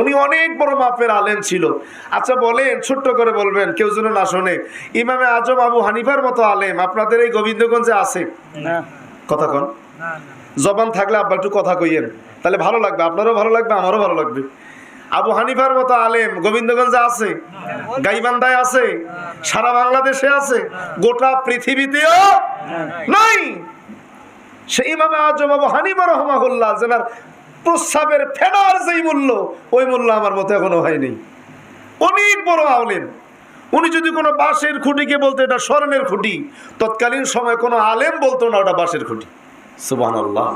উনি অনেক বড় মাপের আলেম ছিল। আচ্ছা বলেন ছোট্ট করে বলবেন কেউ যেন না শোনে। ইমামে আজম আবু হানিফার মতো আলেম আপনাদের এই গোবিন্দগঞ্জে আছে? কথা কন। জবান থাকলে আব্বা একটু কথা কইয়েন। তাহলে ভালো লাগবে আপনারও ভালো লাগবে আমারও ভালো লাগবে। আবু হানিফার মতো আলেম গোবিন্দগঞ্জে আছে? গাইবান্ধায় আছে? সারা বাংলাদেশে আছে? গোটা পৃথিবীতেও নাই? সেই ইমামে আজম আবু হানিফা রহমাহুল্লাহ যেনার প্রস্রাবের ফেনার যেই মূল্য ওই মূল্য আমার মতো এখনও হয়নি। অনেক বড় আওলেন উনি যদি কোনো বাঁশের খুঁটিকে বলতো এটা স্বর্ণের খুঁটি তৎকালীন সময় কোনো আলেম বলতো না ওটা বাঁশের খুঁটি। সুবাহ আল্লাহ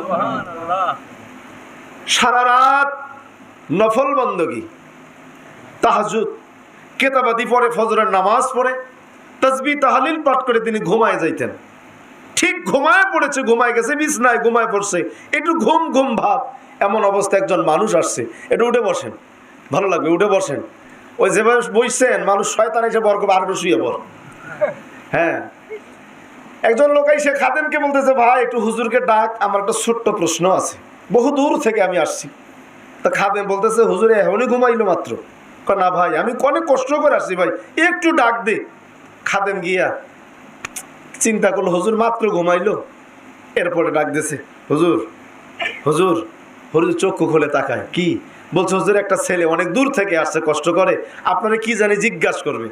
সারা রাত নফল বন্দগি তাহাজুদ কেতাবাদি পড়ে ফজরের নামাজ পড়ে তসবি তাহালিল পাঠ করে তিনি ঘুমায় যাইতেন। ঠিক ঘুমায় পড়েছে, ঘুমায় গেছে বিছনায় ঘুমায় পড়ছে। একটু ঘুম ঘুম ভাব। এমন অবস্থা একজন মানুষ আসছে। একটু উঠে বসেন। ভালো লাগবে, উঠে বসেন। ওই যেভাবে বসছেন, মানুষ শয়তান এসে বর করবে আর শুয়ে বল হ্যাঁ। একজন লোক এসে খাদেমকে বলতেছে, ভাই, একটু হুজুরকে ডাক, আমার একটা ছোট্ট প্রশ্ন আছে। বহু দূর থেকে আমি আসছি। তা খাদেম বলতেছে, হুজুরে এমনই ঘুমাইলো মাত্র। না ভাই, আমি অনেক কষ্ট করে আসছি ভাই, একটু ডাক দে। খাদেম গিয়া চিন্তা করল, হুজুর, মাত্র ঘুমাইলো? এরপরে ডাক দিছে, হুজুর হুজুর হুজুর চক্ষু খুলে তাকায়। কি? বলছে, হুজুর, একটা ছেলে অনেক দূর থেকে আসছে, কষ্ট করে। আপনারা কি জানি জিজ্ঞাসা করবে।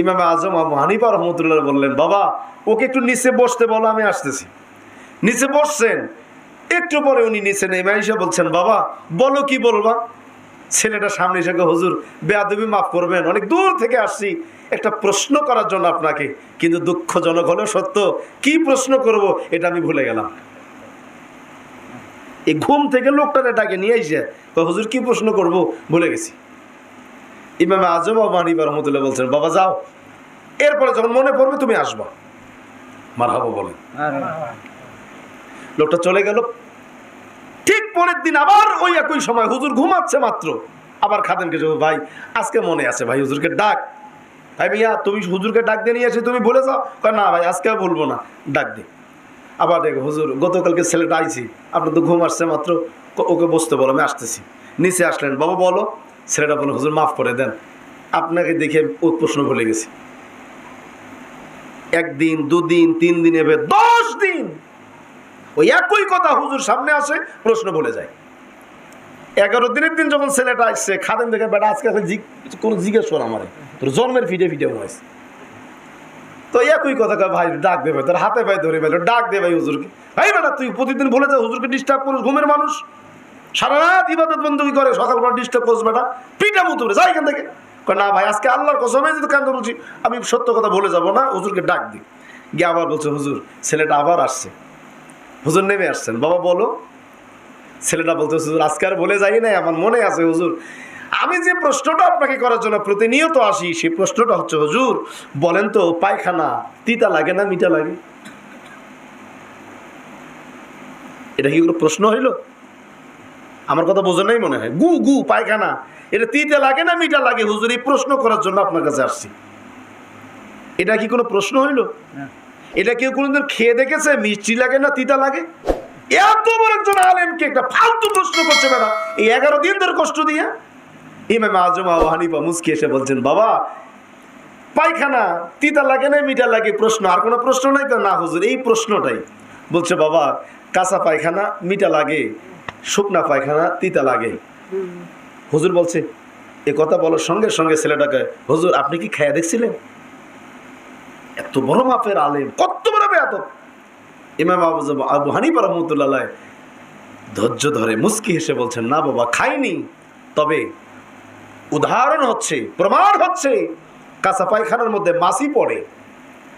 ইমামে আজম আবু হানিফা রহমতুল্লাহ বললেন, বাবা, ওকে একটু নিচে বসতে বলো, আমি আসতেছি। নিচে বসছেন? একটু পরে উনি নিচে নেমে এসে বলছেন, বাবা, বলো কি বলবা? ছেলেটা সামনে এসে হুজুর বেয়াদবি মাফ করবেন। অনেক দূর থেকে আসছি। একটা প্রশ্ন করার জন্য আপনাকে। কিন্তু দুঃখজনক হলেও সত্য কি প্রশ্ন করব এটা আমি ভুলে গেলাম। এই ঘুম থেকে লোকটারে ডাকে নিয়ে এসে হুজুর কি প্রশ্ন করব ভুলে গেছি। ইমামে আজম আবানি রহমতুল্লাহ বলছেন বাবা যাও। এরপরে যখন মনে পড়বে তুমি আসবা। মার হাবো বলেন লোকটা চলে গেল। পরের দিন আবার ওই একই সময় হুজুর ঘুমাচ্ছে মাত্র। আবার খাদেনকে যাব ভাই, আজকে মনে আছে, ভাই, হুজুরকে ডাক। ভাই ভাইয়া তুমি হুজুরকে ডাক দিয়ে নিয়ে এসে তুমি বলে যাও। না, ভাই, আজকে বলব না, ডাক দে। আবার দেখো, হুজুর, গতকালকে ছেলেটা আইছি, আপনার তো ঘুম আসছে মাত্র ওকে বসতে বলো, আমি আসতেছি। নিচে আসলেন, বাবা, বলো। ছেলেটা বলো হুজুর, মাফ করে দেন, আপনাকে দেখে প্রশ্ন ভুলে গেছি। একদিন, দুদিন, তিন দিন এভাবে, দশ দিন ওই একই কথা হুজুর সামনে আসে, প্রশ্ন বলে যায়। এগারো দিনের দিন যখন ছেলেটা আসছে খাদেন দেখে, বেটা, আজকে কোনো জিজ্ঞেস কর আমারে, তোর জন্মের ফিটে ফিটে মনে তো একই কথা ভাই, ডাক দে ভাই, তোর হাতে ভাই ধরে ভাই ডাক দে ভাই হুজুরকে। ভাই বেটা, তুই প্রতিদিন বলে যা, হুজুরকে ডিস্টার্ব করিস, ঘুমের মানুষ। সারা রাত ইবাদত বন্ধু করে, সকাল করে ডিস্টার্ব করিস, বেটা। পিঠা মতো যাই এখান থেকে। না ভাই, আজকে আল্লাহর কসমে যদি কান্দ বলছি, আমি সত্য কথা বলে যাব না, হুজুরকে ডাক দিই গিয়ে আবার বলছে, হুজুর, ছেলেটা আবার আসছে। হুজুর নেমে আসছেন। বাবা, বলো। ছেলেটা বলতে হুজুর, আজকে আর বলে যাই নাই, আমার মনে আছে, হুজুর, আমি যে প্রশ্নটা আপনাকে করার জন্য প্রতিনিয়ত আসি, সেই প্রশ্নটা হচ্ছে, হুজুর, বলেন তো, পায়খানা তিতা লাগে না মিঠা লাগে? এটা কি কোনো প্রশ্ন হইল? আমার কথা বোঝা নাই মনে হয়। গু গু, পায়খানা, এটা তিতে লাগে না মিঠা লাগে? হুজুর, এই প্রশ্ন করার জন্য আপনার কাছে আসছি। এটা কি কোনো প্রশ্ন হইল? এটা কেউ কোনোদিন খেয়ে দেখেছে? মিষ্টি লাগে না, তিতা লাগে? এত বড় একজন আলেমকে একটা ফালতু প্রশ্ন করছে ম্যাডাম এই এগারো দিন ধরে কষ্ট দিয়ে। ইমাম আজম আবু হানিফা মুসকি এসে বলছেন, বাবা, পায়খানা, তিতা লাগে না, মিঠা লাগে, প্রশ্ন, আর কোনো প্রশ্ন নাই তো? না, হুজুর, এই প্রশ্নটাই। বলছে, বাবা, কাঁচা পায়খানা, মিঠা লাগে, শুকনা পায়খানা, তিতা লাগে। হুজুর বলছে, এ কথা বলার সঙ্গে সঙ্গে ছেলেটাকে, হুজুর, আপনি কি খেয়া দেখছিলেন? এত বড় মাপের আলেম, কত বড় বেয়াত ইমাম আবু আবু হানিফা রহমতুল্লাহ ধৈর্য ধরে মুস্কি হেসে বলছেন, না বাবা, খাইনি। তবে উদাহরণ হচ্ছে, প্রমাণ হচ্ছে, কাঁচা পায়খানার মধ্যে মাছি পড়ে।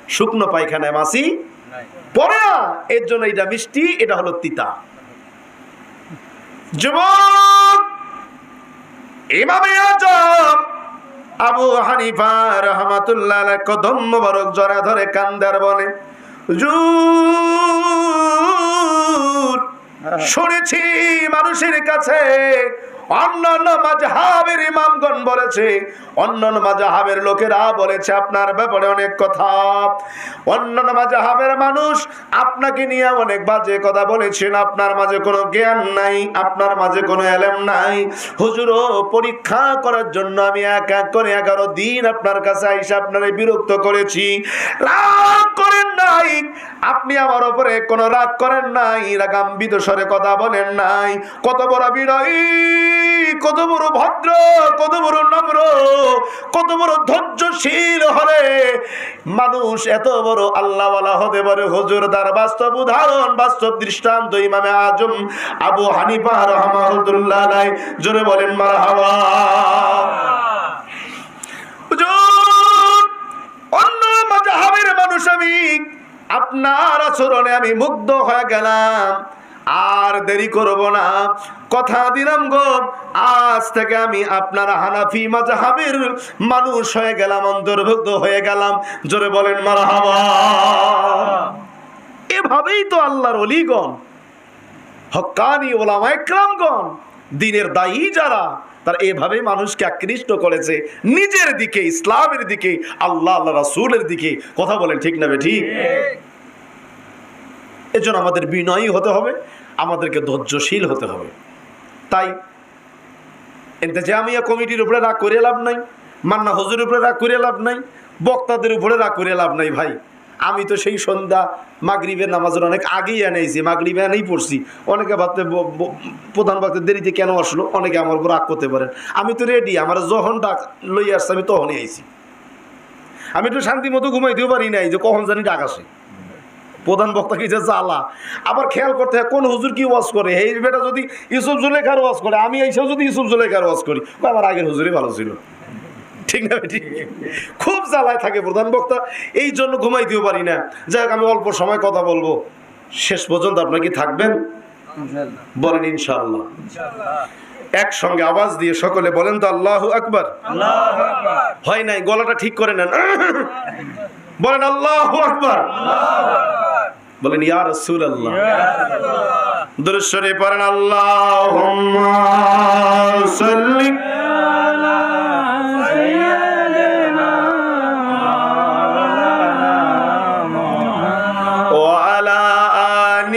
শুকনো পায়খানায় মাছি পড়ে না। এর জন্য এটা মিষ্টি, এটা হলো তিতা। যুবক, ইমামে আজম আবু হানিফা রহমাতুল্লাহ কদম মোবারক জরা ধরে কান্দার বলে হুজুর শুনেছি মানুষের কাছে বলেছে লোকেরা বলেছে, আপনার ব্যাপারে অনেক কথা। মানুষ আপনাকে নিয়ে অনেক বাজে কথা বলেছেন, আপনার মাঝে কোনো জ্ঞান নাই, আপনার মাঝে কোনো এলেম নাই। হুজুরও পরীক্ষা করার জন্য আমি এক এক করে এগারো দিন আপনার কাছে আইসা আপনারে বিরক্ত করেছি। রাগ করেন নাই, আপনি আমার উপরে কোনো রাগ করেন নাই, রাগাম্বিত স্বরে কথা বলেন নাই। কত বড় বিনয়ী। কত বড় ভদ্র, কত বড় নম্র, কত বড় ধৈর্যশীল হলে মানুষ এত বড় আল্লাহওয়ালা হতে পারে। হুজুর তার বাস্তব উদাহরণ, বাস্তব দৃষ্টান্ত ইমামে আজম আবু হানিফা রহমাতুল্লাহ আলাই জোরে বলেন, মারহাবা। হুজুর, অন্য মাযহাবের মানুষ আমি, আপনার আচরণে আমি মুগ্ধ হয়ে গেলাম। আর দেরি করব না। কথা দিলাম গো, আজ থেকে আমি আপনার হানাফি মাযহাবের মানুষ হয়ে গেলাম, অন্তর্ভুক্ত হয়ে গেলাম। জোরে বলেন, মারহাবা। এভাবেই তো আল্লাহর অলিগণ, হক্কানি ওলামা একরামগণ, দিনের দায়ী যারা, তারা এভাবে মানুষকে আকৃষ্ট করেছে। নিজের দিকে, ইসলামের দিকে, আল্লাহ আল্লাহ রাসূলের দিকে। কথা বলেন ঠিক না বে ঠিক? এজন্য আমাদের বিনয়ী হতে হবে, আমাদেরকে ধৈর্যশীল হতে হবে। তাই ইন্তেজামিয়া কমিটির উপরে রাগ করে লাভ নাই, মান্না হজুরের উপরে রাগ করে লাভ নাই, বক্তাদের উপরে রাগ করে লাভ নাই ভাই। আমি তো সেই সন্ধ্যা মাগরিবের নামাজের অনেক আগেই এনেছি, মাগরিবে এনেই পড়ছি। অনেকে ভাবতে প্রধান ভক্তের দেরিতে কেন আসলো? অনেকে আমার উপর রাগ করতে পারেন। আমি তো রেডি আমার যখন ডাক লই আসছে, আমি তখনই আইছি। আমি একটু শান্তি মতো ঘুমাইতেও পারি নাই যে কখন জানি ডাক আসে। প্রধান বক্তা কি যে জ্বালা। আবার খেয়াল করতে হয় কোন হুজুর কি ওয়াজ করে? এই বেটা যদি ইউসুফ জুলেখার ওয়াজ করে আমি এইসব যদি ইউসুফ জুলেখার ওয়াজ করি আমার আগের হুজুরই ভালো ছিল। ঠিক না ঠিক খুব জ্বালায় থাকে প্রধান বক্তা এই জন্য ঘুমাইতেও পারি না। যাই হোক আমি অল্প সময় কথা বলব। শেষ পর্যন্ত আপনার কি থাকবেন? বলেন ইনশাআল্লাহ। একসঙ্গে আওয়াজ দিয়ে সকলে বলেন তো আল্লাহ আকবার। হয় নাই গলাটা ঠিক করে নেন। বলেন আল্লাহ আকবার। বলেন ইয়া রাসূল আল্লাহ দুরুশ্বরে পড়েন আল্লাহ সাল্লি وعلى آل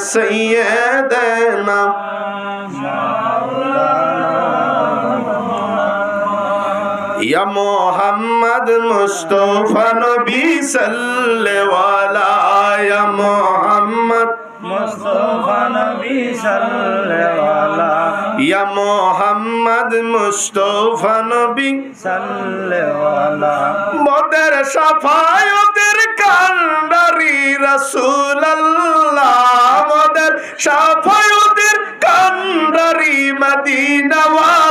سيدنا يا محمد مصطفى نبي صلى وعلى يا মোহাম্মদ মুস্তফা নবী সাল্লাল্লাহ ইয়া মোহাম্মদ মুস্তফা নবী সাল্লাল্লাহ বদর সাফায়তের কান্ডারি রাসূলুল্লাহ বদর সাফায়তের কান্ডারি মদিনাওয়ালা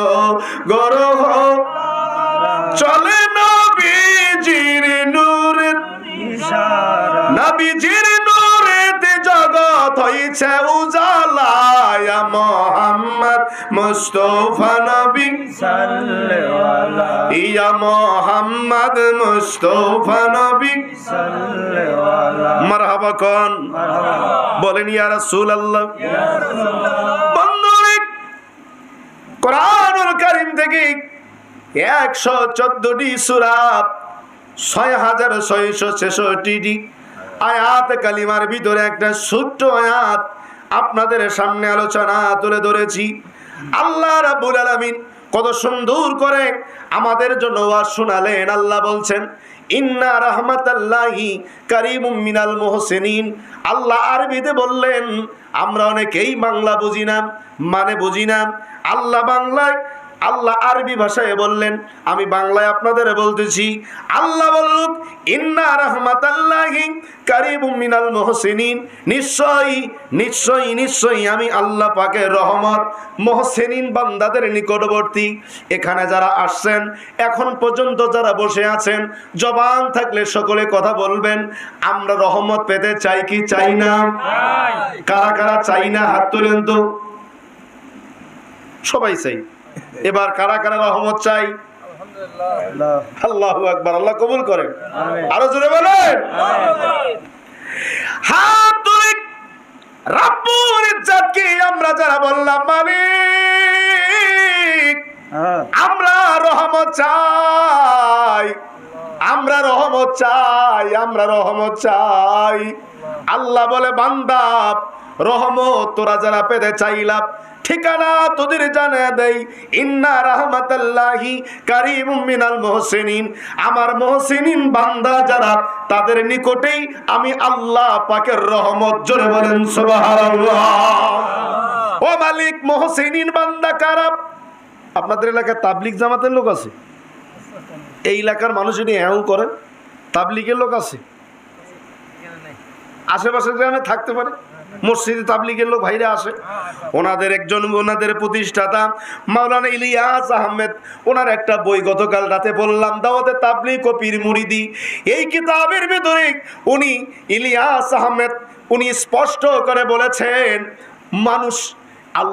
মুস্তাফা নবী। সাল্লাল্লাহু ইয়া মুহাম্মদ মুস্তাফা নবী। সাল্লাল্লাহু মারহাবা কোন? বলেন ইয়া রাসূলুল্লাহ। বন্ধুরে কোরআনুল কারীম থেকে 114টি সূরা 6666টি আয়াত কালিমার ভিতরে একটা ছোট্ট আয়াত আপনাদের সামনে আলোচনা তুলে ধরেছি। আল্লাহ রাব্বুল আলামিন কত সুন্দর করে আমাদের জন্য ওয়াজ শোনালেন। আল্লাহ বলছেন, ইন্না রাহমাতাল্লাহি কারিমুম মিনাল মুহসিনিন। আল্লাহ আরবিতে বললেন, আমরা অনেকেই বাংলা বুঝি না মানে বুঝি না। আল্লাহ বাংলায় আল্লাহ আরবি ভাষায় বললেন আমি বাংলায় আপনাদের বলতেছি আল্লাহ বলল ইন্না রহমাতাল্লাহি কারিবুম মিনাল মুহসিনিন। নিশ্চয়ই নিশ্চয়ই নিশ্চয়ই আমি আল্লাহ পাকের রহমত মুহসিনিন বান্দাদের নিকটবর্তী। এখানে যারা আসছেন এখন পর্যন্ত যারা বসে আছেন জবান থাকলে সকলে কথা বলবেন আমরা রহমত পেতে চাই কি চাই না? কারা কারা চাই না? হাত তুলেন তো। সবাই চাই। এবার কারা কারা রহমত চাই? আল্লাহ আকবার আল্লাহ কবুল করেন। আরও জোরে বলেন। হাত তুলে রাব্বুল ইজ্জতকে আমরা যারা বললাম মালিক হ্যাঁ। আমরা রহমত চাই। আমরা রহমত চাই আমরা রহমত চাই। আল্লাহ বলে বান্দা রহমত তোরা যারা পেতে চাইলাম ঠিকানা তোদের জানা দেই। ইন্না রাহমাতাল্লাহি কারিমুম মিনাল মুহসিনিন। আমার মুহসিনিন বান্দা যারা তাদের নিকটেই আমি আল্লাহ পাকের রহমত জোরে বলেন সুবহানাল্লাহ। ও মালিক মুহসিনিন বান্দা কারা? আপনাদের এলাকায় তাবলিক জামাতের লোক আছে? এই এলাকার মানুষ এটি এও করেন তাবলিগের লোক আছে? আশেপাশের গ্রামে থাকতে পারে। মসজিদে তাবলিগের লোক ভাইরা আসে। ওনাদের একজন, ওনাদের প্রতিষ্ঠাতা মাওলানা ইলিয়াস আহমেদ, ওনার একটা বই গতকাল রাতে বললাম দাওয়াতে তাবলি কপির মুড়িদি এই কিতাবের ভিতরে উনি ইলিয়াস আহমেদ, উনি স্পষ্ট করে বলেছেন, মানুষ আল্লাহ